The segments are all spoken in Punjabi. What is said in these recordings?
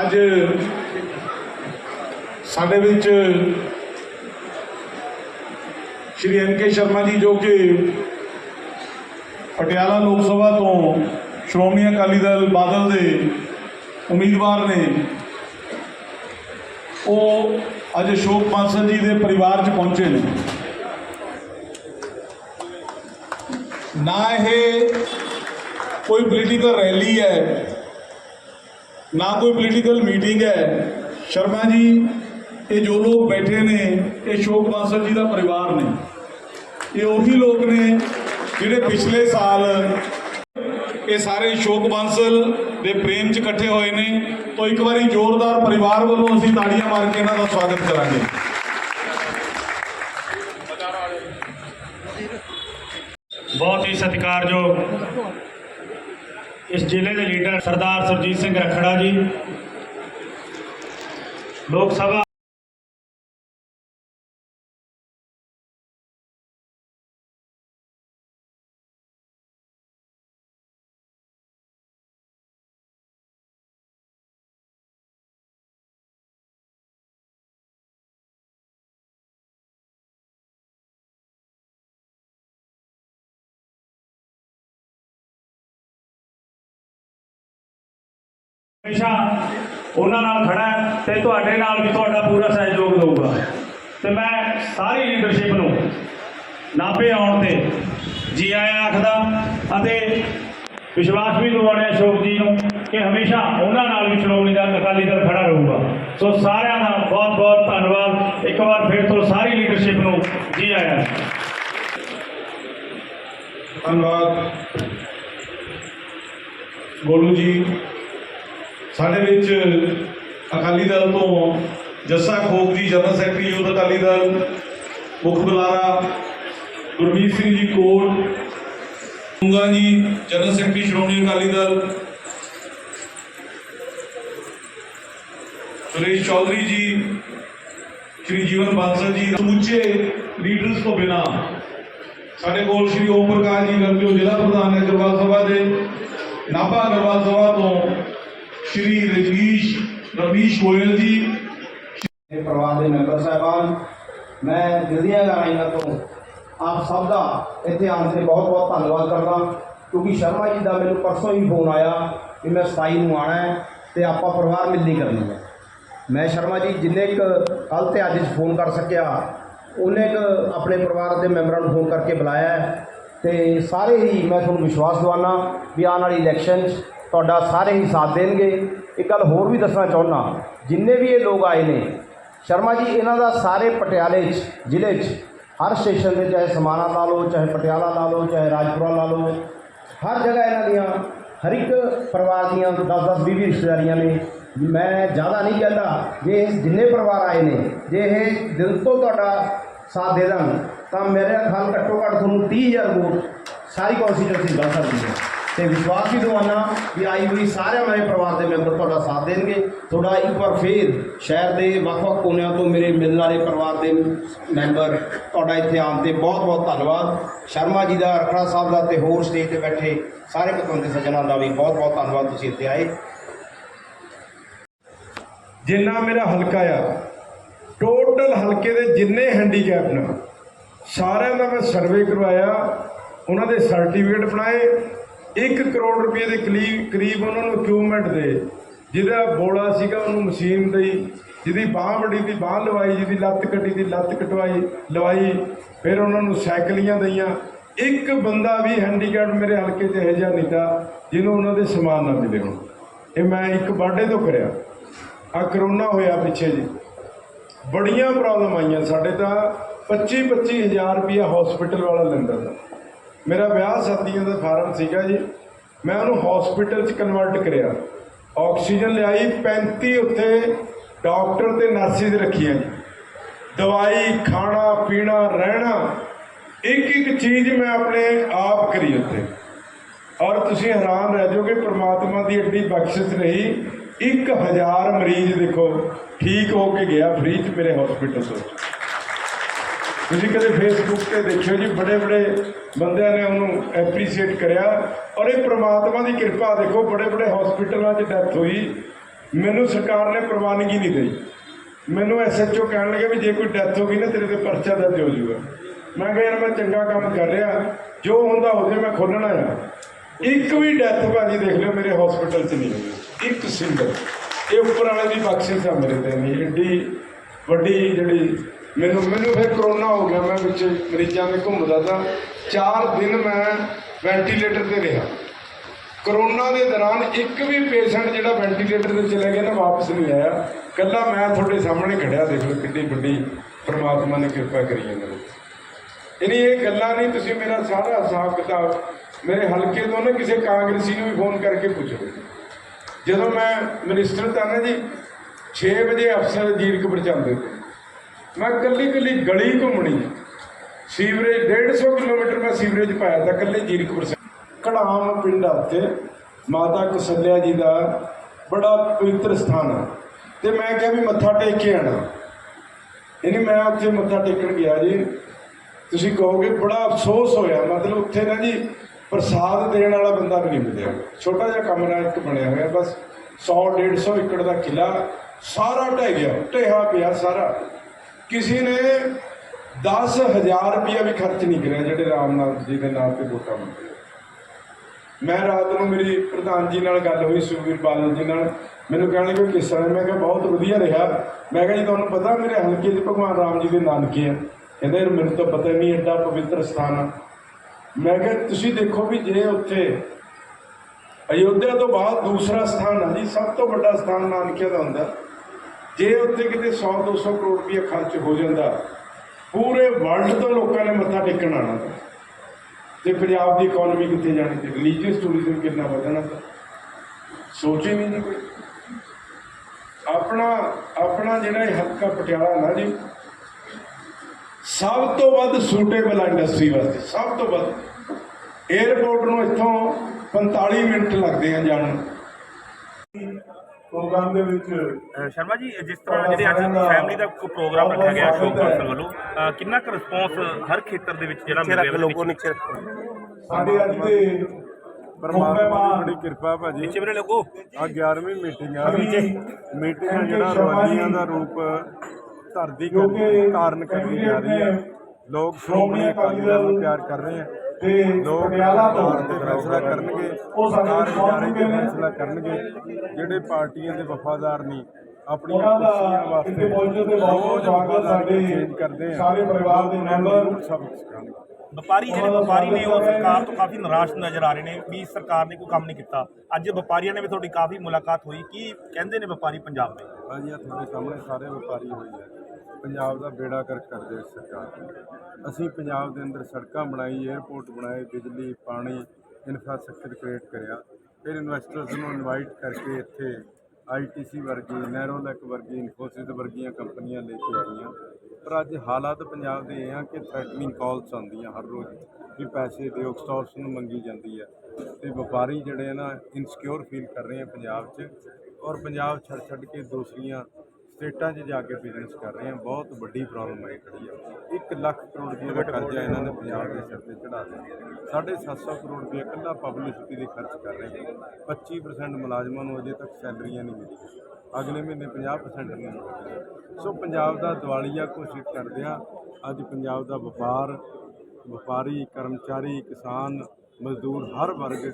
ਅੱਜ ਸਾਡੇ ਵਿੱਚ ਸ਼੍ਰੀ ਐਨ ਕੇ ਸ਼ਰਮਾ ਜੀ ਜੋ ਕਿ ਪਟਿਆਲਾ ਲੋਕ ਸਭਾ ਤੋਂ ਸ਼੍ਰੋਮਣੀ ਅਕਾਲੀ ਦਲ ਬਾਦਲ ਦੇ ਉਮੀਦਵਾਰ ਨੇ, ਉਹ ਅੱਜ ਅਸ਼ੋਕ ਬਾਂਸਲ ਜੀ ਦੇ ਪਰਿਵਾਰ 'ਚ ਪਹੁੰਚੇ ਨੇ। ਨਾ ਇਹ ਕੋਈ ਪੋਲੀਟੀਕਲ ਰੈਲੀ ਹੈ ਨਾ ਕੋਈ ਪੋਲੀਟੀਕਲ ਮੀਟਿੰਗ ਹੈ। ਸ਼ਰਮਾ ਜੀ, ਇਹ ਜੋ ਲੋਕ ਬੈਠੇ ਨੇ, ਇਹ ਅਸ਼ੋਕ ਬਾਂਸਲ ਜੀ ਦਾ ਪਰਿਵਾਰ ਨੇ। ਇਹ ਉਹੀ ਲੋਕ ਨੇ ਜਿਹੜੇ ਪਿਛਲੇ ਸਾਲ ਇਹ ਸਾਰੇ ਅਸ਼ੋਕ ਬਾਂਸਲ ਦੇ ਪ੍ਰੇਮ 'ਚ ਇਕੱਠੇ ਹੋਏ ਨੇ। ਤੋਂ ਇੱਕ ਵਾਰੀ ਜ਼ੋਰਦਾਰ ਪਰਿਵਾਰ ਵੱਲੋਂ ਅਸੀਂ ਤਾੜੀਆਂ ਮਾਰ ਕੇ ਇਹਨਾਂ ਦਾ ਸਵਾਗਤ ਕਰਾਂਗੇ। ਬਹੁਤ ਹੀ ਸਤਿਕਾਰਯੋਗ ਇਸ ਜ਼ਿਲ੍ਹੇ ਦੇ ਲੀਡਰ ਸਰਦਾਰ ਸੁਰਜੀਤ ਸਿੰਘ ਰਖੜਾ ਜੀ। ਲੋਕ ਸਭਾ ਹਮੇਸ਼ਾ ਉਹਨਾਂ ਨਾਲ ਖੜਾ ਹੈ ਤੇ ਤੁਹਾਡੇ ਨਾਲ ਵੀ ਤੁਹਾਡਾ ਪੂਰਾ ਸਹਿਯੋਗ ਦਊਗਾ ਤੇ ਮੈਂ ਸਾਰੀ ਲੀਡਰਸ਼ਿਪ ਨੂੰ ਨਾਭੇ ਆਉਣ ਤੇ ਜੀ ਆਇਆਂ ਆਖਦਾ ਅਤੇ ਵਿਸ਼ਵਾਸ ਵੀ ਦਿਵਾਉਣਾ ਅਸ਼ੋਕ ਜੀ ਨੂੰ ਕਿ ਹਮੇਸ਼ਾ ਉਹਨਾਂ ਨਾਲ ਵੀ ਸ਼੍ਰੋਮਣੀ ਦਲ ਅਕਾਲੀ ਦਲ ਖੜਾ ਰਹੂਗਾ। ਸੋ ਸਾਰਿਆਂ ਦਾ ਬਹੁਤ ਬਹੁਤ ਧੰਨਵਾਦ। ਇੱਕ ਵਾਰ ਫਿਰ ਤੋਂ ਸਾਰੀ ਲੀਡਰਸ਼ਿਪ ਨੂੰ ਜੀ ਆਇਆਂ ਧੰਨਵਾਦ। ਗੋਲੂ ਜੀ ਸਾਡੇ ਵਿੱਚ ਅਕਾਲੀ ਦਲ ਤੋਂ Jassa Khokh ji, general secretary youth Akali Dal, ਮੁੱਖ ਬੁਲਾਰਾ ਗੁਰਮੀਤ ਸਿੰਘ ਜੀ ਕੋਟ ਮੁੰਗਾ ਜੀ, ਜਨਰਲ ਸੈਕਟਰੀ ਸ਼੍ਰੋਮਣੀ ਅਕਾਲੀ ਦਲ, ਸੁਰੇਸ਼ ਚੌਧਰੀ ਜੀ, ਸ਼੍ਰੀ ਜੀਵਨ ਬਾਂਸਲ ਜੀ, ਸਮੁੱਚੇ ਲੀਡਰਸ ਤੋਂ ਬਿਨਾਂ ਸਾਡੇ ਕੋਲ ਸ਼੍ਰੀ ਓਮ ਪ੍ਰਕਾਸ਼ ਜੀ ਗਰਜੋ ਜ਼ਿਲ੍ਹਾ ਪ੍ਰਧਾਨ ਹੈ ਅਗਰਵਾਲ ਸਭਾ ਦੇ ਨਾਭਾ ਅਗਰਵਾਲ ਸਭਾ ਤੋਂ ਸ਼੍ਰੀ ਰਜਨੀਸ਼ ਰਵੀਸ਼ ਗੋਇਲ ਜੀ। ਇਹ ਪਰਿਵਾਰ ਦੇ ਮੈਂਬਰ ਸਾਹਿਬਾਨ, ਮੈਂ ਦਿਲ ਦੀਆਂ ਗਹਿਰਾਈਆਂ ਤੋਂ ਆਪ ਸਭ ਦਾ ਇੱਥੇ ਆਉਣ ਤੇ ਬਹੁਤ ਬਹੁਤ ਧੰਨਵਾਦ ਕਰਦਾ ਕਿਉਂਕਿ ਸ਼ਰਮਾ ਜੀ ਦਾ ਮੈਨੂੰ ਪਰਸੋਂ ਹੀ ਫੋਨ ਆਇਆ ਕਿ ਮੈਂ 27 ਨੂੰ ਆਣਾ ਹੈ ਤੇ ਆਪਾਂ ਪਰਿਵਾਰ ਮਿਲਣੀ ਕਰਨੀ ਹੈ। ਮੈਂ ਸ਼ਰਮਾ ਜੀ ਜਿੰਨੇ ਕੁ ਕੱਲ ਤੇ ਅੱਜ ਫੋਨ ਕਰ ਸਕਿਆ, ਉਹਨੇ ਕੁ ਆਪਣੇ ਪਰਿਵਾਰ ਦੇ ਮੈਂਬਰਾਂ ਨੂੰ ਫੋਨ ਕਰਕੇ ਬੁਲਾਇਆ ਹੈ ਤੇ ਸਾਰੇ ਹੀ ਮੈਂ ਤੁਹਾਨੂੰ ਵਿਸ਼ਵਾਸ ਦਿਵਾਨਾ ਵੀ ਆਉਣ ਵਾਲੀ ਇਲੈਕਸ਼ਨ 'ਚ ਤੁਹਾਡਾ ਸਾਰੇ ਹੀ ਸਾਥ ਦੇਣਗੇ। ਇੱਕ ਗੱਲ ਹੋਰ ਵੀ ਦੱਸਣਾ ਚਾਹੁੰਦਾ, ਜਿੰਨੇ ਵੀ ਇਹ ਲੋਕ ਆਏ ਨੇ, ਸ਼ਰਮਾ ਜੀ, ਇਹਨਾਂ ਦਾ ਸਾਰੇ ਪਟਿਆਲੇ 'ਚ, ਜ਼ਿਲ੍ਹੇ 'ਚ, ਹਰ ਸਟੇਸ਼ਨ ਤੇ ਚਾਹੇ ਸਮਾਣਾ ਲਾ ਲਓ, ਚਾਹੇ ਪਟਿਆਲਾ ਲਾ ਲਓ, ਚਾਹੇ ਰਾਜਪੁਰਾ ਲਾ ਲਓ, ਹਰ ਜਗ੍ਹਾ ਇਹਨਾਂ ਦੀਆਂ, ਹਰ ਇੱਕ ਪਰਿਵਾਰ ਦੀਆਂ 10-10 20 ਰਿਸ਼ਤੇਦਾਰੀਆਂ ਨੇ। ਮੈਂ ਜ਼ਿਆਦਾ ਨਹੀਂ ਕਹਿੰਦਾ ਜੇ ਜਿੰਨੇ ਪਰਿਵਾਰ ਆਏ ਨੇ, ਜੇ ਇਹ ਦਿਲ ਤੋਂ ਤੁਹਾਡਾ ਸਾਥ ਦੇ ਦੇਣ, ਤਾਂ ਮੇਰੇ ਖਿਆਲ ਘੱਟੋ ਘੱਟ ਤੁਹਾਨੂੰ 30000 ਵੋਟ ਸਾਰੀ ਕੌਂਸਟੀਟਿਊਂਸੀ ਬਣ ਸਕਦੀ ਹੈ। ਤੇ ਵਿਸ਼ਵਾਸ ਵੀ ਦਵਾਨਾ ਵੀ ਆਈ ਹੋਈ ਸਾਰੇ ਮੇਰੇ ਪਰਿਵਾਰ ਦੇ ਮੈਂਬਰ ਤੁਹਾਡਾ ਸਾਥ ਦੇਣਗੇ। ਤੁਹਾਡਾ ਇੱਕ ਵਾਰ ਫੇਰ ਸ਼ਹਿਰ ਦੇ ਵੱਖ-ਵੱਖ ਕੋਨਿਆਂ ਤੋਂ ਮੇਰੇ ਮਿਲਣ ਵਾਲੇ ਪਰਿਵਾਰ ਦੇ ਮੈਂਬਰ ਤੁਹਾਡਾ ਇੱਥੇ ਆਉਣ ਤੇ ਬਹੁਤ-ਬਹੁਤ ਧੰਨਵਾਦ। ਸ਼ਰਮਾ ਜੀ ਦਾ, ਰਖੜਾ ਸਾਹਿਬ ਦਾ ਤੇ ਹੋਰ ਸਟੇਜ ਤੇ ਬੈਠੇ ਸਾਰੇ ਪਤਵੰਤੇ ਸੱਜਣਾਂ ਦਾ ਵੀ ਬਹੁਤ-ਬਹੁਤ ਧੰਨਵਾਦ ਤੁਸੀਂ ਇੱਥੇ ਆਏ। ਜਿੰਨਾ ਮੇਰਾ ਹਲਕਾ ਆ ਟੋਟਲ ਹਲਕੇ ਦੇ ਜਿੰਨੇ ਹੈਂਡੀਕੈਪ ਨੇ, ਸਾਰਿਆਂ ਦਾ ਮੈਂ ਸਰਵੇ ਕਰਵਾਇਆ, ਉਹਨਾਂ ਦੇ ਸਰਟੀਫਿਕੇਟ ਬਣਾਏ 1 ਕਰੋੜ ਰੁਪਏ ਦੇ ਕਰੀਬ ਕਰੀਬ ਉਹਨਾਂ ਨੂੰ ਇਕਵਿਪਮੈਂਟ ਦੇ। ਜਿਹਦਾ ਬੋਲਾ ਸੀਗਾ ਉਹਨੂੰ ਮਸ਼ੀਨ ਦੇਈ, ਜਿਹਦੀ ਬਾਹ ਬੜੀ ਦੀ ਬਾਹ ਲਵਾਈ, ਜਿਹਦੀ ਲੱਤ ਕੱਟੀ ਦੀ ਲੱਤ ਕਟਵਾਈ, ਲਵਾਈ, ਫਿਰ ਉਹਨਾਂ ਨੂੰ ਸਾਈਕਲੀਆਂ ਦਈਆਂ। ਇੱਕ ਬੰਦਾ ਵੀ ਹੈਂਡੀਕੈਪ ਮੇਰੇ ਹਲਕੇ 'ਚ ਇਹੋ ਜਿਹਾ ਨਹੀਂ ਤਾ ਜਿਹਨੂੰ ਉਹਨਾਂ ਦੇ ਸਮਾਨ ਨਾ ਮਿਲੇ ਹੁਣ। ਇਹ ਮੈਂ ਇੱਕ ਬਰਥਡੇ ਤੋਂ ਕਰਿਆ। ਆ ਕਰੋਨਾ ਹੋਇਆ ਪਿੱਛੇ ਜੀ ਬੜੀਆਂ ਪ੍ਰੋਬਲਮ ਆਈਆਂ। ਸਾਡੇ ਤਾਂ 25 25000 ਰੁਪਇਆ ਹਸਪੀਟਲ ਵਾਲਾ ਲੈਂਦਾ ਤਾ। ਮੇਰਾ ਵਿਆਹ ਸ਼ਾਦੀਆਂ ਦਾ ਫਾਰਮ ਸੀਗਾ ਜੀ। ਮੈਂ ਉਹਨੂੰ ਹਸਪੀਟਲ 'ਚ ਕਨਵਰਟ ਕਰਿਆ। ਆਕਸੀਜਨ ਲਿਆਈ 35 ਉੱਥੇ ਡਾਕਟਰ ਤੇ ਨਰਸਿਸ ਰੱਖੀਆਂ ਜੀ। ਦਵਾਈ, ਖਾਣਾ, ਪੀਣਾ, ਰਹਿਣਾ, ਇੱਕ ਇੱਕ ਚੀਜ਼ ਮੈਂ ਆਪਣੇ ਆਪ ਕਰੀ ਉੱਥੇ। ਔਰ ਤੁਸੀਂ ਹੈਰਾਨ ਰਹਿ ਜਾਓਗੇ, ਪ੍ਰਮਾਤਮਾ ਦੀ ਐਡੀ ਬਖਸ਼ਿਸ਼ ਰਹੀ। 1000 ਮਰੀਜ਼ ਦੇਖੋ, ਠੀਕ ਹੋ ਕੇ ਗਿਆ ਫ੍ਰੀ ਚ ਮੇਰੇ ਹਸਪੀਟਲ ਤੋਂ। ਤੁਸੀਂ ਕਦੇ ਫੇਸਬੁੱਕ ਤੇ ਦੇਖਿਓ ਜੀ, ਬੜੇ ਬੜੇ ਬੰਦਿਆਂ ਨੇ ਉਹਨੂੰ ਐਪਰੀਸ਼ੀਏਟ ਕਰਿਆ। ਔਰ ਇਹ ਪ੍ਰਮਾਤਮਾ ਦੀ ਕਿਰਪਾ ਦੇਖੋ, ਬੜੇ ਬੜੇ ਹਸਪੀਟਲਾਂ 'ਚ ਡੈਥ ਹੋਈ। ਮੈਨੂੰ ਸਰਕਾਰ ਨੇ ਪ੍ਰਵਾਨਗੀ ਨਹੀਂ ਦੇਈ। ਮੈਨੂੰ ਐਸਐਚਓ ਕਹਿਣ ਲੱਗੇ ਵੀ ਜੇ ਕੋਈ ਡੈਥ ਹੋ ਗਈ ਨਾ, ਤੇਰੇ ਤੇ ਪਰਚਾ ਦਰਜ ਹੋ ਜਾਊਗਾ। ਮੈਂ ਕਿਹਾ, ਯਾਰ ਮੈਂ ਚੰਗਾ ਕੰਮ ਕਰ ਰਿਹਾ। ਜੋ ਹੁੰਦਾ ਹੋ ਜੇ ਮੈਂ ਖੋਲਣਾ ਆ। ਇੱਕ ਵੀ ਡੈਥ ਭਾਜੀ ਦੇਖ ਲਿਓ, ਮੇਰੇ ਹਸਪੀਟਲ 'ਚ ਨਹੀਂ ਹੋਈ। ਇੱਕ ਸਿੰਗਲ ਇਹ ਉੱਪਰ ਵਾਲੇ ਦੀ ਬਖਸ਼ਿਸ਼ ਆ ਮੇਰੇ ਤੇ। ਨਹੀਂ ਏਡੀ ਵੱਡੀ ਜਿਹੜੀ ਮੈਨੂੰ ਮੈਨੂੰ ਫਿਰ ਕਰੋਨਾ ਹੋ ਗਿਆ, ਮੈਂ ਵਿੱਚ ਮਰੀਜ਼ਾਂ ਦੇ ਘੁੰਮਦਾ ਤਾਂ 4 ਦਿਨ ਮੈਂ ਵੈਂਟੀਲੇਟਰ ਤੇ ਰਿਹਾ। ਕਰੋਨਾ ਦੇ ਦੌਰਾਨ ਇੱਕ ਵੀ ਪੇਸ਼ੈਂਟ ਜਿਹੜਾ ਵੈਂਟੀਲੇਟਰ ਤੇ ਚਲਾ ਗਿਆ ਨਾ, ਵਾਪਸ ਨਹੀਂ ਆਇਆ। ਕੱਲਾ ਮੈਂ ਤੁਹਾਡੇ ਸਾਹਮਣੇ ਖੜਿਆ, ਦੇਖ ਲਓ ਕਿੰਨੀ ਵੱਡੀ ਪ੍ਰਮਾਤਮਾ ਨੇ ਕਿਰਪਾ ਕਰੀ ਹੈ ਮੇਰੇ ਤੇ। ਯਾਨੀ ਇਹ ਗੱਲਾਂ ਨਹੀਂ, ਤੁਸੀਂ ਮੇਰਾ ਸਾਰਾ ਹਿਸਾਬ ਕਿਤਾਬ, ਮੇਰੇ ਹਲਕੇ ਤੋਂ ਨਾ ਕਿਸੇ ਕਾਂਗਰਸੀ ਨੂੰ ਵੀ ਫੋਨ ਕਰਕੇ ਪੁੱਛੋ ਜਦੋਂ ਮੈਂ ਮਿਨਿਸਟਰ ਤਾਂ ਨਾ ਜੀ 6 ਵਜੇ ਅਫਸਰ ਜੀਰਕਪੁਰ ਜਾਂਦੇ ਤੇ ਮੈਂ ਕੱਲੀ ਕੱਲੀ ਗਲੀ ਘੁੰਮਣੀ ਸੀਵਰੇਜ 150 ਕਿਲੋਮੀਟਰ ਮੈਂ ਸੀਵਰੇਜ ਪਾਇਆ ਤਾਂ ਕੱਲੇ ਜੀਰਕਪੁਰ ਕੜਾਮ ਪਿੰਡ ਆ ਉੱਥੇ। ਮਾਤਾ ਕਸਲਿਆ ਜੀ ਦਾ ਬੜਾ ਪਵਿੱਤਰ ਸਥਾਨ ਆ ਤੇ ਮੈਂ ਕਿਹਾ ਵੀ ਮੱਥਾ ਟੇਕ ਕੇ ਆਣਾ ਯਾਨੀ ਮੈਂ ਉੱਥੇ ਮੱਥਾ ਟੇਕਣ ਗਿਆ ਜੀ। ਤੁਸੀਂ ਕਹੋਗੇ ਬੜਾ ਅਫਸੋਸ ਹੋਇਆ। ਮਤਲਬ ਉੱਥੇ ਨਾ ਜੀ ਪ੍ਰਸਾਦ ਦੇਣ ਵਾਲਾ ਬੰਦਾ ਵੀ ਨਹੀਂ ਮਿਲਿਆ। ਛੋਟਾ ਜਿਹਾ ਕਮਰਾ ਇੱਕ ਬਣਿਆ ਹੋਇਆ। ਬਸ 100 150 ਏਕੜ ਦਾ ਕਿਲਾ ਸਾਰਾ ਢਹਿ ਗਿਆ। ਢਹਿਆ ਪਿਆ ਸਾਰਾ। ਕਿਸੇ ਨੇ 10000 ਰੁਪਇਆ ਵੀ ਖਰਚ ਨਹੀਂ ਕਰਿਆ ਜਿਹੜੇ ਰਾਮਨਾਥ ਜੀ ਦੇ ਨਾਂ ਤੇ ਵੋਟਾਂ ਮੰਗਦੇ। ਮੈਂ ਰਾਤ ਨੂੰ ਮੇਰੀ ਪ੍ਰਧਾਨ ਜੀ ਨਾਲ ਗੱਲ ਹੋਈ ਸੁਖਬੀਰ ਬਾਦਲ ਜੀ ਨਾਲ। ਮੈਨੂੰ ਕਹਿਣ ਲੱਗੇ, ਕਿਸ ਤਰ੍ਹਾਂ? ਮੈਂ ਕਿਹਾ, ਬਹੁਤ ਵਧੀਆ ਰਿਹਾ। ਮੈਂ ਕਿਹਾ, ਜੀ, ਤੁਹਾਨੂੰ ਪਤਾ ਮੇਰੇ ਹਲਕੇ 'ਚ ਭਗਵਾਨ ਰਾਮ ਜੀ ਦੇ ਨਾਨਕੇ ਆ। ਕਹਿੰਦੇ ਯਾਰ ਮੈਨੂੰ ਤਾਂ ਪਤਾ ਨਹੀਂ, ਐਡਾ ਪਵਿੱਤਰ ਸਥਾਨ ਆ। ਮੈਂ ਕਿਹਾ, ਤੁਸੀਂ ਦੇਖੋ ਵੀ ਜੇ ਉੱਥੇ ਅਯੋਧਿਆ ਤੋਂ ਬਾਅਦ ਦੂਸਰਾ ਸਥਾਨ ਆ ਜੀ, ਸਭ ਤੋਂ ਵੱਡਾ ਸਥਾਨ ਨਾਨਕਿਆਂ ਦਾ ਹੁੰਦਾ। ਜੇ ਉੱਥੇ ਕਿਤੇ 100 200 ਕਰੋੜ ਰੁਪਏ ਖਰਚ ਹੋ ਜਾਂਦਾ, ਪੂਰੇ ਵਰਲਡ ਤੋਂ ਲੋਕਾਂ ਨੇ ਮੱਥਾ ਟੇਕਣ ਆਉਣਾ। ਸੀ ਤੇ ਪੰਜਾਬ ਦੀ ਇਕਨੋਮੀ ਕਿੱਥੇ ਜਾਣੀ? ਤੇ ਰਿਲੀਜੀਅਸ ਟੂਰਿਜ਼ਮ ਕਿੰਨਾ ਵਧਣਾ? ਤਾਂ ਸੋਚੇ ਨਹੀਂ ਕੋਈ। ਆਪਣਾ ਆਪਣਾ ਜਿਹੜਾ ਇਹ ਹਲਕਾ ਪਟਿਆਲਾ ਨਾ ਜੀ, ਸਭ ਤੋਂ ਵੱਧ ਸੂਟੇਬਲ ਆ ਇੰਡਸਟਰੀ ਵਾਸਤੇ, ਸਭ ਤੋਂ ਵੱਧ। 에어ਪੋਰਟ ਨੂੰ ਇੱਥੋਂ 45 ਮਿੰਟ ਲੱਗਦੇ ਆ ਜਾਣ ਨੂੰ। ਪ੍ਰੋਗਰਾਮ ਦੇ ਵਿੱਚ ਸ਼ਰਮਾ ਜੀ ਜਿਸ ਤਰ੍ਹਾਂ ਜਿਹੜੇ ਅੱਜ ਫੈਮਿਲੀ ਦਾ ਕੋਈ ਪ੍ਰੋਗਰਾਮ ਰੱਖਿਆ ਗਿਆ ਸ਼ੋਕ ਕੌਂਸਲ ਵੱਲੋਂ ਅ, ਕਿੰਨਾ ਕੁ ਰਿਸਪੌਂਸ ਹਰ ਖੇਤਰ ਦੇ ਵਿੱਚ ਜਿਹੜਾ ਮਿਲ ਰਿਹਾ ਲੋਕੋ ਨੀਚੇ ਸਾਡੇ ਅੱਜ ਦੇ ਪਰਮਾਤਮਾ ਦੀ ਕਿਰਪਾ ਭਾਜੀ ਨੀਚੇ ਵੀਰੇ ਲੋਕੋ ਆ 11ਵੀਂ ਮੀਟਿੰਗ ਆ। ਮੀਟਿੰਗ ਜਿਹੜਾ ਰਵਾਨੀਆਂ ਦਾ ਰੂਪ ਧਰਦੀ ਜੋ ਕਿ ਕਰਨੀ ਜਾ ਰਹੀ ਹੈ। ਲੋਕ ਸ਼੍ਰੋਮਣੀ ਅਕਾਲੀ ਦਲ ਨੂੰ ਪਿਆਰ ਕਰ ਰਹੇ ਆ ਤੇ ਲੋਕ ਪਟਿਆਲਾ ਤੋਂ ਤੌਰ ਤੇ ਫੈਸਲਾ ਕਰਨਗੇ ਉਹ ਸਾਡੇ ਸਰਕਾਰ ਇਦਾਰੇ ਨੇ। ਫੈਸਲਾ ਕਰਨਗੇ ਜਿਹੜੇ ਪਾਰਟੀਆਂ ਦੇ ਵਫਾਦਾਰ ਨਹੀਂ ਆਪਣੀਆਂ ਉਹਨਾਂ ਦਾ ਕੁਰਸੀਆਂ ਵਾਸਤੇ ਇੱਥੇ ਪਹੁੰਚਣ ਤੇ ਬਹੁਤ ਬਹੁਤ ਰੋਜ਼ ਸਵਾਗਤ ਸਾਡੇ ਚੇਂਜ ਕਰਦੇ ਆ ਸਾਰੇ ਪਰਿਵਾਰ ਦੇ ਮੈਂਬਰ ਜ਼ਰੂਰ ਸਬਕ ਸਿਖਾਉਣਗੇ। ਵਪਾਰੀ ਜਿਹੜੇ ਵਪਾਰੀ ਨੇ ਉਹ ਸਰਕਾਰ ਤੋਂ ਕਾਫੀ ਨਿਰਾਸ਼ ਨਜ਼ਰ ਆ ਰਹੇ ਨੇ ਵੀ ਸਰਕਾਰ ਨੇ ਕੋਈ ਕੰਮ ਨਹੀਂ ਕੀਤਾ। ਅੱਜ ਵਪਾਰੀਆਂ ਨੇ ਵੀ ਤੁਹਾਡੀ ਕਾਫੀ ਮੁਲਾਕਾਤ ਹੋਈ। ਕੀ ਕਹਿੰਦੇ ਨੇ ਵਪਾਰੀ ਪੰਜਾਬ ਦੇ? ਆ ਤੁਹਾਡੇ ਸਾਹਮਣੇ ਸਾਰੇ ਵਪਾਰੀ ਹੋਈ ਹੈ ਪੰਜਾਬ ਦਾ ਬੇੜਾ ਕਰ ਕਰਦੇ ਸਰਕਾਰ ਅਸੀਂ ਪੰਜਾਬ ਦੇ ਅੰਦਰ ਸੜਕਾਂ ਬਣਾਈ 에ਅਰਪੋਰਟ ਬਣਾਏ, ਬਿਜਲੀ, ਪਾਣੀ ਇਨਫਰਾਸਟ੍ਰਕਚਰ ਕ੍ਰੀਏਟ ਕਰਿਆ। ਫਿਰ ਇਨਵੈਸਟਰਸ ਨੂੰ ਇਨਵਾਈਟ ਕਰਕੇ ਇੱਥੇ ਆਈਟੀਸੀ ਵਰਗੀ ਨੈਰੋਲੈਕ ਵਰਗੀ ਇਨਫੋਸਿਸ ਵਰਗੀਆਂ ਕੰਪਨੀਆਂ ਲੈ ਕੇ ਆਈਆਂ। ਪਰ ਅੱਜ ਹਾਲਾਤ ਪੰਜਾਬ ਦੇ ਇਹ ਆ ਕਿ ਥ੍ਰੈਟਨਿੰਗ ਕਾਲਸ ਆਉਂਦੀਆਂ ਹਰ ਰੋਜ਼। ਵੀ ਪੈਸੇ ਦਿਓ ਨੂੰ ਮੰਗੀ ਜਾਂਦੀ ਹੈ ਤੇ ਵਪਾਰੀ ਜਿਹੜੇ ਆ ਨਾ ਇਨਸਿਕਿਉਰ ਫੀਲ ਕਰ ਰਹੇ ਆ ਪੰਜਾਬ 'ਚ। ਔਰ ਪੰਜਾਬ ਛੱਡ ਛੱਡ ਕੇ ਦੂਸਰੀਆਂ ਸਟੇਟਾਂ 'ਚ ਜਾ ਕੇ ਬਿਜ਼ਨਸ ਕਰ ਰਹੇ ਆ ਬਹੁਤ ਵੱਡੀ ਪ੍ਰੋਬਲਮ ਆਈ ਖੜੀ ਆ। 1 ਲੱਖ ਕਰੋੜ ਰੁਪਏ ਦਾ ਕਰਜ਼ਾ ਇਹਨਾਂ ਨੇ ਪੰਜਾਬ ਦੇ ਸਿਰ ਤੇ ਚੜਾ ਦਿੱਤਾ। ਸਾਢੇ ਸੱਤ ਸੌ ਕਰੋੜ ਰੁਪਏ ਇਕੱਲਾ ਪਬਲਿਸਿਟੀ ਦੇ ਖਰਚ ਕਰ ਰਹੇ ਆ 25% ਮੁਲਾਜ਼ਮਾਂ ਨੂੰ ਅਜੇ ਤੱਕ ਸੈਲਰੀਆਂ ਨਹੀਂ ਮਿਲੀਆਂ। ਅਗਲੇ ਮਹੀਨੇ 50% ਨਹੀਂ ਮਿਲਣਗੀਆਂ ਸੋ ਪੰਜਾਬ ਦਾ ਦਿਵਾਲੀਆ ਘੋਸ਼ਿਤ ਕਰਦਿਆਂ ਅੱਜ ਪੰਜਾਬ ਦਾ ਵਪਾਰ, ਵਪਾਰੀ, ਕਰਮਚਾਰੀ, ਕਿਸਾਨ, ਮਜ਼ਦੂਰ ਹਰ ਵਰਗ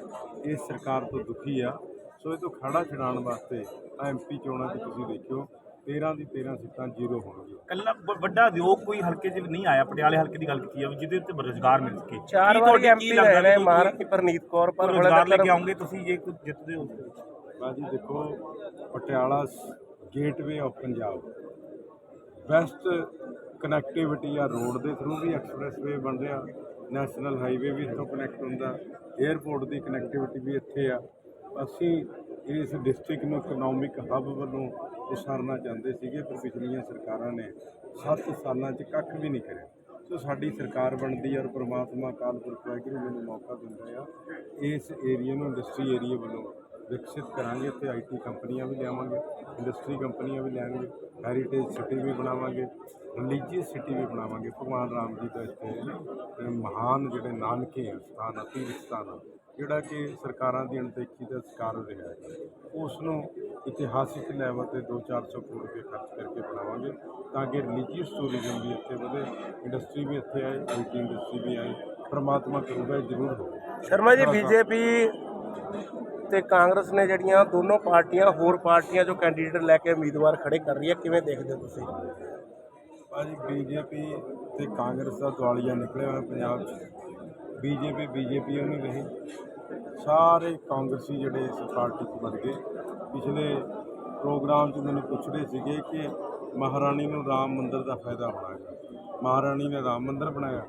ਇਸ ਸਰਕਾਰ ਤੋਂ ਦੁਖੀ ਆ। ਸੋ ਇਹ ਤੋਂ ਖੜਾ ਛਡਾਉਣ ਵਾਸਤੇ ਐਮਪੀ ਚੋਣਾਂ 'ਚ ਤੁਸੀਂ ਦੇਖਿਓ। 13 ਦੀ 13 ਸੀਟਾਂ ਜ਼ੀਰੋ ਹੋਣਗੀਆਂ। ਕੱਲਾ ਵ- ਵੱਡਾ ਉਦਯੋਗ ਕੋਈ ਹਲਕੇ 'ਚ ਨਹੀਂ ਆਇਆ ਪਟਿਆਲੇ ਹਲਕੇ ਦੀ ਗੱਲ ਕੀਤੀ ਜਾਵੇ ਜਿਹਦੇ ਉੱਤੇ ਰੋਜ਼ਗਾਰ ਮਿਲ ਸਕੇ। ਚਾਰ ਵਾਰੀ ਐਮਪੀ ਰਹੇ ਨੇ ਮਹਾਰਾਣੀ ਪ੍ਰਨੀਤ ਕੌਰ ਪਰ ਹੁਣੇ ਰੋਜ਼ਗਾਰ ਲੈ ਕੇ ਆਉਂਗੇ ਤੁਸੀਂ ਜੇ ਕੋਈ ਜਿੱਤਦੇ ਹੋ ਬਾਜੀ ਦੇਖੋ Patiala gateway of Punjab best connectivity ਆ ਰੋਡ ਦੇ ਥਰੂ ਵੀ ਐਕਸਪ੍ਰੈਸਵੇ ਬਣ ਰਿਹਾ ਨੈਸ਼ਨਲ ਹਾਈਵੇ ਵੀ ਇੱਥੋਂ ਕਨੈਕਟ ਹੁੰਦਾ 에ਅਰਪੋਰਟ ਦੀ ਕਨੈਕਟੀਵਿਟੀ ਵੀ ਇੱਥੇ ਆ। ਅਸੀਂ ਇਸ ਡਿਸਟ੍ਰਿਕਟ ਨੂੰ ਇਕਨੋਮਿਕ ਹੱਬ ਵੱਲੋਂ ਉਸਾਰਨਾ ਚਾਹੁੰਦੇ ਸੀਗੇ, ਪਰ ਪਿਛਲੀਆਂ ਸਰਕਾਰਾਂ ਨੇ 7 ਸਾਲਾਂ 'ਚ ਕੱਖ ਵੀ ਨਹੀਂ ਕਰਿਆ। ਸੋ ਸਾਡੀ ਸਰਕਾਰ ਬਣਦੀ ਔਰ ਪ੍ਰਮਾਤਮਾ ਅਕਾਲ ਪੁਰਖ ਵਾਹਿਗੁਰੂ ਮੈਨੂੰ ਮੌਕਾ ਦਿੰਦਾ ਆ, ਇਸ ਏਰੀਆ ਨੂੰ ਇੰਡਸਟਰੀ ਏਰੀਆ ਵੱਲੋਂ ਵਿਕਸਿਤ ਕਰਾਂਗੇ। ਤੇ ਆਈਟੀ ਕੰਪਨੀਆਂ ਵੀ ਲਿਆਵਾਂਗੇ ਇੰਡਸਟਰੀ ਕੰਪਨੀਆਂ ਵੀ ਲਿਆਵਾਂਗੇ ਹੈਰੀਟੇਜ ਸਿਟੀ ਵੀ ਬਣਾਵਾਂਗੇ ਰਿਲੀਜੀਅਸ ਸਿਟੀ ਵੀ ਬਣਾਵਾਂਗੇ। ਭਗਵਾਨ ਰਾਮ ਜੀ ਦਾ ਇੱਥੇ ਮਹਾਨ ਜਿਹੜੇ ਨਾਨਕੇ ਸਥਾਨ ਆ ਤੀਰਥ ਸਥਾਨ ਜਿਹੜਾ ਕਿ ਸਰਕਾਰਾਂ ਦੀ ਅਣਦੇਖੀ ਦਾ ਸ਼ਿਕਾਰ ਰਿਹਾ ਹੈ ਉਸ ਨੂੰ ਇਤਿਹਾਸਿਕ ਲੈਵਲ ਤੇ 2-400 ਕਰੋੜ ਰੁਪਏ ਖਰਚ ਕਰਕੇ ਬਣਾਵਾਂਗੇ ਤਾਂ ਕਿ ਰਿਲੀਜੀਅਸ ਟੂਰਿਜ਼ਮ ਵੀ ਇੱਥੇ ਵਧੇ ਇੰਡਸਟਰੀ ਵੀ ਇੱਥੇ ਆਏ ਆਈਟੀ ਇੰਡਸਟਰੀ ਵੀ ਆਏ ਪ੍ਰਮਾਤਮਾ ਕਰੂਗਾ ਇਹ ਜ਼ਰੂਰ ਹੋਵੇ। ਸ਼ਰਮਾ ਜੀ ਬੀਜੇਪੀ ਤੇ ਕਾਂਗਰਸ ਨੇ ਜਿਹੜੀਆਂ ਦੋਨੋਂ ਪਾਰਟੀਆਂ ਹੋਰ ਪਾਰਟੀਆਂ ਜੋ ਕੈਂਡੀਡੇਟ ਲੈ ਕੇ ਉਮੀਦਵਾਰ ਖੜੇ ਕਰ ਰਹੀ ਹੈ ਕਿਵੇਂ ਦੇਖਦੇ ਹੋ ਤੁਸੀਂ? ਭਾਜੀ ਬੀਜੇਪੀ ਤੇ ਕਾਂਗਰਸ ਦਾ ਦੁਆਲੀਆ ਨਿਕਲਿਆ ਹੋਇਆ ਪੰਜਾਬ 'ਚ। ਬੀਜੇਪੀ ਬੀਜੇਪੀ ਉਹ ਨਹੀਂ ਰਹੀ ਸਾਰੇ ਕਾਂਗਰਸੀ ਜਿਹੜੇ ਇਸ ਪਾਰਟੀ 'ਚ ਵੜ ਗਏ। ਪਿਛਲੇ ਪ੍ਰੋਗਰਾਮ 'ਚ ਮੈਨੂੰ ਪੁੱਛ ਰਹੇ ਸੀਗੇ ਕਿ ਮਹਾਰਾਣੀ ਨੂੰ ਰਾਮ ਮੰਦਿਰ ਦਾ ਫਾਇਦਾ ਹੋਣਾ ਹੈ। ਮਹਾਰਾਣੀ ਨੇ ਰਾਮ ਮੰਦਿਰ ਬਣਾਇਆ।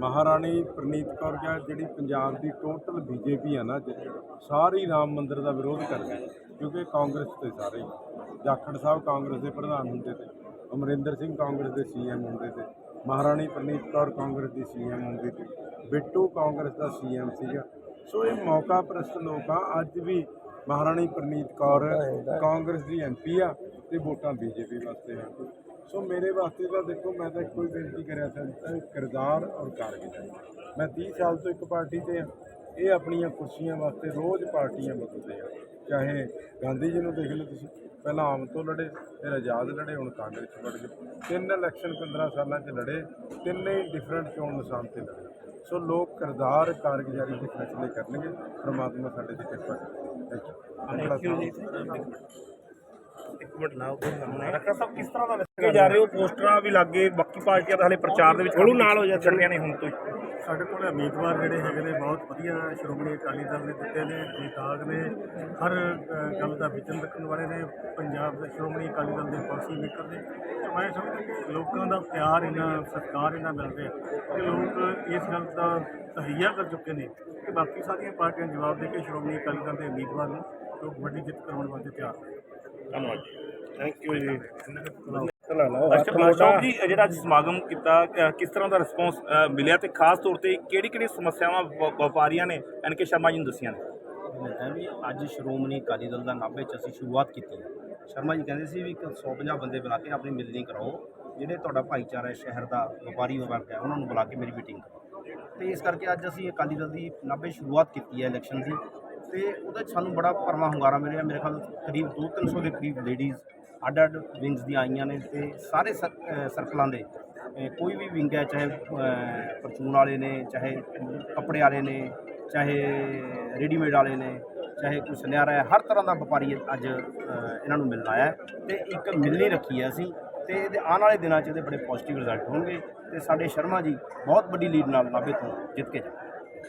ਮਹਾਰਾਣੀ ਪ੍ਰਨੀਤ ਕੌਰ ਜਾਂ ਜਿਹੜੀ ਪੰਜਾਬ ਦੀ ਟੋਟਲ ਬੀਜੇਪੀ ਆ ਨਾ ਅੱਜ ਸਾਰੀ ਰਾਮ ਮੰਦਿਰ ਦਾ ਵਿਰੋਧ ਕਰ ਗਈ, ਕਿਉਂਕਿ ਕਾਂਗਰਸ ਤੇ ਸਾਰੇ ਜਾਖੜ ਸਾਹਿਬ ਕਾਂਗਰਸ ਦੇ ਪ੍ਰਧਾਨ ਹੁੰਦੇ ਤੇ, ਅਮਰਿੰਦਰ ਸਿੰਘ ਕਾਂਗਰਸ ਦੇ ਸੀਐਮ ਹੁੰਦੇ ਤੇ। ਮਹਾਰਾਣੀ ਪ੍ਰਨੀਤ ਕੌਰ ਕਾਂਗਰਸ ਦੀ ਸੀਐਮ ਹੁੰਦੀ ਸੀ, ਬਿੱਟੂ ਕਾਂਗਰਸ ਦਾ ਸੀਐਮ ਸੀਗਾ। ਸੋ ਇਹ ਮੌਕਾ ਪ੍ਰਸਤ ਲੋਕ ਆ, ਅੱਜ ਵੀ ਮਹਾਰਾਣੀ ਪ੍ਰਨੀਤ ਕੌਰ ਕਾਂਗਰਸ ਦੀ ਐਮਪੀ ਆ ਤੇ ਵੋਟਾਂ ਬੀਜੇਪੀ ਵਾਸਤੇ ਆ। ਸੋ ਮੇਰੇ ਵਾਸਤੇ ਤਾਂ ਦੇਖੋ, ਮੈਂ ਤਾਂ ਕੋਈ ਬੇਨਤੀ ਕਰਿਆ ਸੀ ਕਿਰਦਾਰ ਔਰ ਕਾਰਗੁਜ਼ਾਰੀ ਮੈਂ 30 ਸਾਲ ਤੋਂ ਇੱਕ ਪਾਰਟੀ ਤੇ ਆ ਇਹ ਆਪਣੀਆਂ ਕੁਰਸੀਆਂ ਵਾਸਤੇ ਰੋਜ਼ ਪਾਰਟੀਆਂ ਬਦਲਦੇ ਆ। ਚਾਹੇ ਗਾਂਧੀ ਜੀ ਨੂੰ ਦੇਖ ਲਓ ਤੁਸੀਂ ਪਹਿਲਾਂ ਆਮ ਤੋਂ ਲੜੇ ਫਿਰ ਆਜ਼ਾਦ ਲੜੇ ਹੁਣ ਕਾਂਗਰਸ 'ਚ ਵੜ ਗਏ। ਤਿੰਨ ਇਲੈਕਸ਼ਨ 15 ਸਾਲਾਂ 'ਚ ਲੜੇ ਤਿੰਨੇ ਹੀ ਡਿਫਰੈਂਟ ਚੋਣ ਨਿਸ਼ਾਨ ਤੇ ਲੜੇ। ਸੋ ਲੋਕ ਕਿਰਦਾਰ ਕਾਰਗੁਜ਼ਾਰੀ ਦੇ ਫੈਸਲੇ ਕਰਨਗੇ। ਪ੍ਰਮਾਤਮਾ ਸਾਡੇ ਤੇ ਕਿਰਪਾ ਕਰੇ। ਥੈਂਕ ਯੂ ਇੱਕ ਮਿੰਟ ਲਾਓ ਡਾਕਟਰ ਸਾਹਿਬ ਕਿਸ ਤਰ੍ਹਾਂ ਦਾ ਲੱਗੇ ਜਾ ਰਹੇ ਹੋ ਪੋਸਟਰਾਂ ਵੀ ਲੱਗੇ ਬਾਕੀ ਪਾਰਟੀਆਂ ਤਾਂ ਹਲੇ ਪ੍ਰਚਾਰ ਦੇ ਵਿੱਚ ਖੜੂ ਨਾਲ ਹੋ ਜਾਂਦੀਆਂ ਨੇ ਹੁਣ ਤੋਂ ਹੀ। ਸਾਡੇ ਕੋਲ ਉਮੀਦਵਾਰ ਜਿਹੜੇ ਹੈਗੇ ਨੇ ਬਹੁਤ ਵਧੀਆ ਸ਼੍ਰੋਮਣੀ ਅਕਾਲੀ ਦਲ ਨੇ ਦਿੱਤੇ ਨੇ ਜੀਤਾਗ ਨੇ ਹਰ ਗੱਲ ਦਾ ਵਿਚਨ ਰੱਖਣ ਵਾਲੇ ਨੇ ਪੰਜਾਬ ਦੇ ਸ਼੍ਰੋਮਣੀ ਅਕਾਲੀ ਦਲ ਦੇ ਪਾਲਿਸੀ ਮੇਕਰ ਨੇ। ਤੇ ਮੈਂ ਸਮਝਦਾ ਕਿ ਲੋਕਾਂ ਦਾ ਪਿਆਰ ਇਹਨਾਂ ਸਤਿਕਾਰ ਇਹਨਾਂ ਮਿਲ ਰਿਹਾ ਕਿ ਲੋਕ ਇਸ ਗੱਲ ਦਾ ਤਹਈਆ ਕਰ ਚੁੱਕੇ ਨੇ ਕਿ ਬਾਕੀ ਸਾਰੀਆਂ ਪਾਰਟੀਆਂ ਜਵਾਬ ਦੇ ਕੇ ਸ਼੍ਰੋਮਣੀ ਅਕਾਲੀ ਦਲ ਦੇ ਉਮੀਦਵਾਰ ਨੂੰ ਲੋਕ ਵੱਡੀ ਜਿੱਤ ਕਰਵਾਉਣ ਵਾਸਤੇ ਤਿਆਰ ਨੇ। ਧੰਨਵਾਦ ਜੀ। ਥੈਂਕ ਯੂ ਜੀ। ਚਲਾ ਲਓ ਅੱਛਾ ਅਸ਼ੋਕ ਜੀ ਇਹ ਜਿਹੜਾ ਅੱਜ ਸਮਾਗਮ ਕੀਤਾ ਅ, ਕਿਸ ਤਰ੍ਹਾਂ ਦਾ ਰਿਸਪੌਂਸ ਮਿਲਿਆ ਤੇ ਖਾਸ ਤੌਰ ਤੇ ਕਿਹੜੀ ਕਿਹੜੀ ਸਮੱਸਿਆਵਾਂ ਵ- ਵਪਾਰੀਆਂ ਨੇ? ਐਨ ਕੇ ਸ਼ਰਮਾ ਜੀ ਨੂੰ ਦੱਸੀਆਂ ਨੇ। ਵੀ ਅੱਜ ਸ਼੍ਰੋਮਣੀ ਅਕਾਲੀ ਦਲ ਦਾ ਨਾਭੇ 'ਚ ਅਸੀਂ ਸ਼ੁਰੂਆਤ ਕੀਤੀ ਹੈ। ਸ਼ਰਮਾ ਜੀ ਕਹਿੰਦੇ ਸੀ ਵੀ ਇੱਕ 150 ਬੰਦੇ ਬੁਲਾ ਕੇ ਆਪਣੀ ਮਿਲਣੀ ਕਰਾਓ। ਜਿਹੜੇ ਤੁਹਾਡਾ ਭਾਈਚਾਰਾ ਹੈ ਸ਼ਹਿਰ ਦਾ ਵਪਾਰੀ ਵਰਗ ਹੈ ਉਹਨਾਂ ਨੂੰ ਬੁਲਾ ਕੇ ਮੇਰੀ ਮੀਟਿੰਗ ਕਰੋ। ਤੇ ਇਸ ਕਰਕੇ ਅੱਜ ਅਸੀਂ ਅਕਾਲੀ ਦਲ ਦੀ ਨਾਭੇ ਸ਼ੁਰੂਆਤ ਕੀਤੀ ਹੈ ਇਲੈਕਸ਼ਨ ਦੀ। ਤੇ ਉਹਦੇ 'ਚ ਸਾਨੂੰ ਬੜਾ ਭਰਵਾਂ ਹੁੰਗਾਰਾ ਮਿਲਿਆ। ਮੇਰੇ ਖਿਆਲ ਕਰੀਬ 2-300 ਦੇ ਕਰੀਬ ਲੇਡੀਜ਼ ਅੱਡ ਅੱਡ ਵਿੰਗਸ ਦੀਆਂ ਆਈਆਂ ਨੇ ਤੇ ਸਾਰੇ ਸਰ- ਸਰਕਲਾਂ ਦੇ ਕੋਈ ਵੀ ਵਿੰਗ ਹੈ, ਚਾਹੇ ਪਰਚੂਨ ਵਾਲੇ ਨੇ, ਚਾਹੇ ਕੱਪੜੇ ਵਾਲੇ ਨੇ, ਚਾਹੇ ਰੈਡੀਮੇਡ ਵਾਲੇ ਨੇ, ਚਾਹੇ ਕੋਈ ਸੁਨਿਆਰਾ ਹੈ, ਹਰ ਤਰ੍ਹਾਂ ਦਾ ਵਪਾਰੀ ਅੱਜ ਇਹਨਾਂ ਨੂੰ ਮਿਲਣ ਆਇਆ ਹੈ ਤੇ ਇੱਕ ਮਿਲਣੀ ਰੱਖੀ ਹੈ ਅਸੀਂ ਤੇ ਇਹਦੇ ਆਉਣ ਵਾਲੇ ਦਿਨਾਂ 'ਚ ਇਹਦੇ ਬੜੇ ਪੋਜ਼ਿਟਿਵ ਰਿਜ਼ਲਟ ਹੋਣਗੇ ਤੇ ਸਾਡੇ ਸ਼ਰਮਾ ਜੀ ਬਹੁਤ ਵੱਡੀ ਲੀਡ ਨਾਲ ਨਾਭੇ ਤੋਂ ਜਿੱਤ ਕੇ ਜਾਣਗੇ।